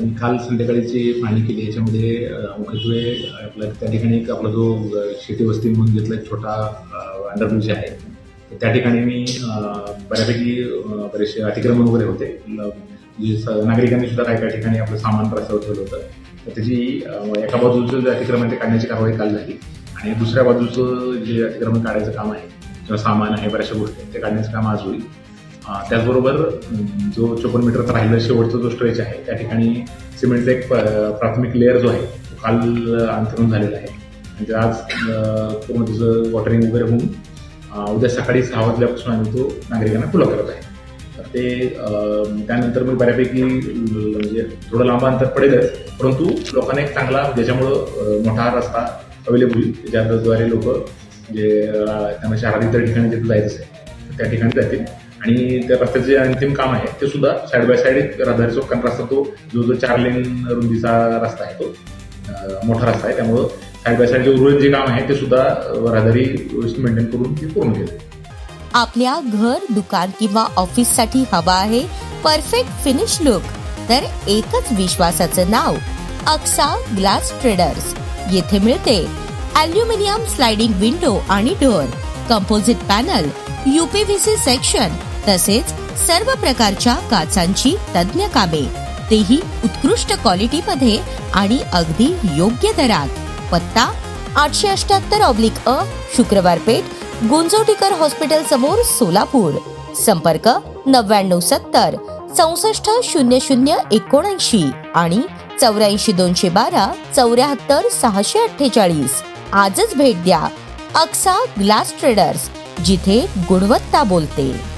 मी काल संध्याकाळीची पाहणी केली याच्यामध्ये मुख्यत्वे आपला त्या ठिकाणी एक आपला जो शेती वस्ती म्हणून घेतला एक छोटा अंडरब्रिज आहे त्या ठिकाणी मी बऱ्यापैकी बरेचसे अतिक्रमण वगैरे होते. जे स- नागरिकांनी सुद्धा काही काही ठिकाणी आपलं सामान प्रसार ठेवलं होतं. तर त्याची एका बाजूचं जे अतिक्रमण आहे ते काढण्याची कारवाई काल झाली आणि दुसऱ्या बाजूचं जे अतिक्रमण काढायचं काम आहे किंवा सामान आहे बऱ्याचशा गोष्टी ते काढण्याचं काम आज होईल. त्याचबरोबर जो चोपन्न मीटरचा राहिलेला शेवटचा जो स्ट्रेच आहे त्या ठिकाणी सिमेंटचा एक प- प्राथमिक लेअर जो आहे तो काल अंतरण झालेला आहे. म्हणजे आज पूर्ण त्याचं वॉटरिंग वगैरे होऊन उद्या सकाळी सहा वाजल्यापासून आम्ही तो नागरिकांना खुला करत आहे. तर ते त्यानंतर मग बऱ्यापैकी म्हणजे थोडं लांब अंतर पडेलच परंतु लोकांना एक चांगला ज्याच्यामुळं मोठा रस्ता अवेलेबल होईल ज्याद्वारे लोक जे त्यांना शहरात इतर ठिकाणी जिथं जायचं असेल त्या ठिकाणी जातील. आणि त्या रस्त्याचे जे अंतिम काम आहे ते सुद्धा साईड बाय साईड एक रहदारी रस्ता तो जो जो चार लेन रुंदीचा रस्ता आहे तो. मोठा रस्ता आहे. त्यामुळं साईड बाय साईड जे उर्वरित जे काम आहे ते सुद्धा अ, व्यवस्थित मेंटेन करून ते पूर्ण केलं. आपल्या घर दुकान किंवा ऑफिससाठी हवा आहे परफेक्ट फिनिश लुक तर एकच विश्वासाचं नाव अक्सा ग्लास ट्रेडर्स येथे मिळते अल्युमिनियम स्लाइडिंग विंडो आणि door composite panel UPVC section तसेच सर्व प्रकारच्या काचांची तज्ञ कामे. तेही उत्कृष्ट क्वालिटी मध्ये आणि अगदी योग्य दरात. पत्ता आठशे अठ्याहत्तर ऑब्लिक अ शुक्रवार पेठ गुंजोटीकर हॉस्पिटल समोर सोलापूर. संपर्क नव्याण्णव सत्तर चौसष्ट शून्य शून्य एकोणऐंशी आणि चौऱ्याऐंशी दोनशे बारा चौऱ्याहत्तर सहाशे अठ्ठेचाळीस. आजच भेट द्या. अक्सा ग्लास ट्रेडर्स जिथे गुणवत्ता बोलते.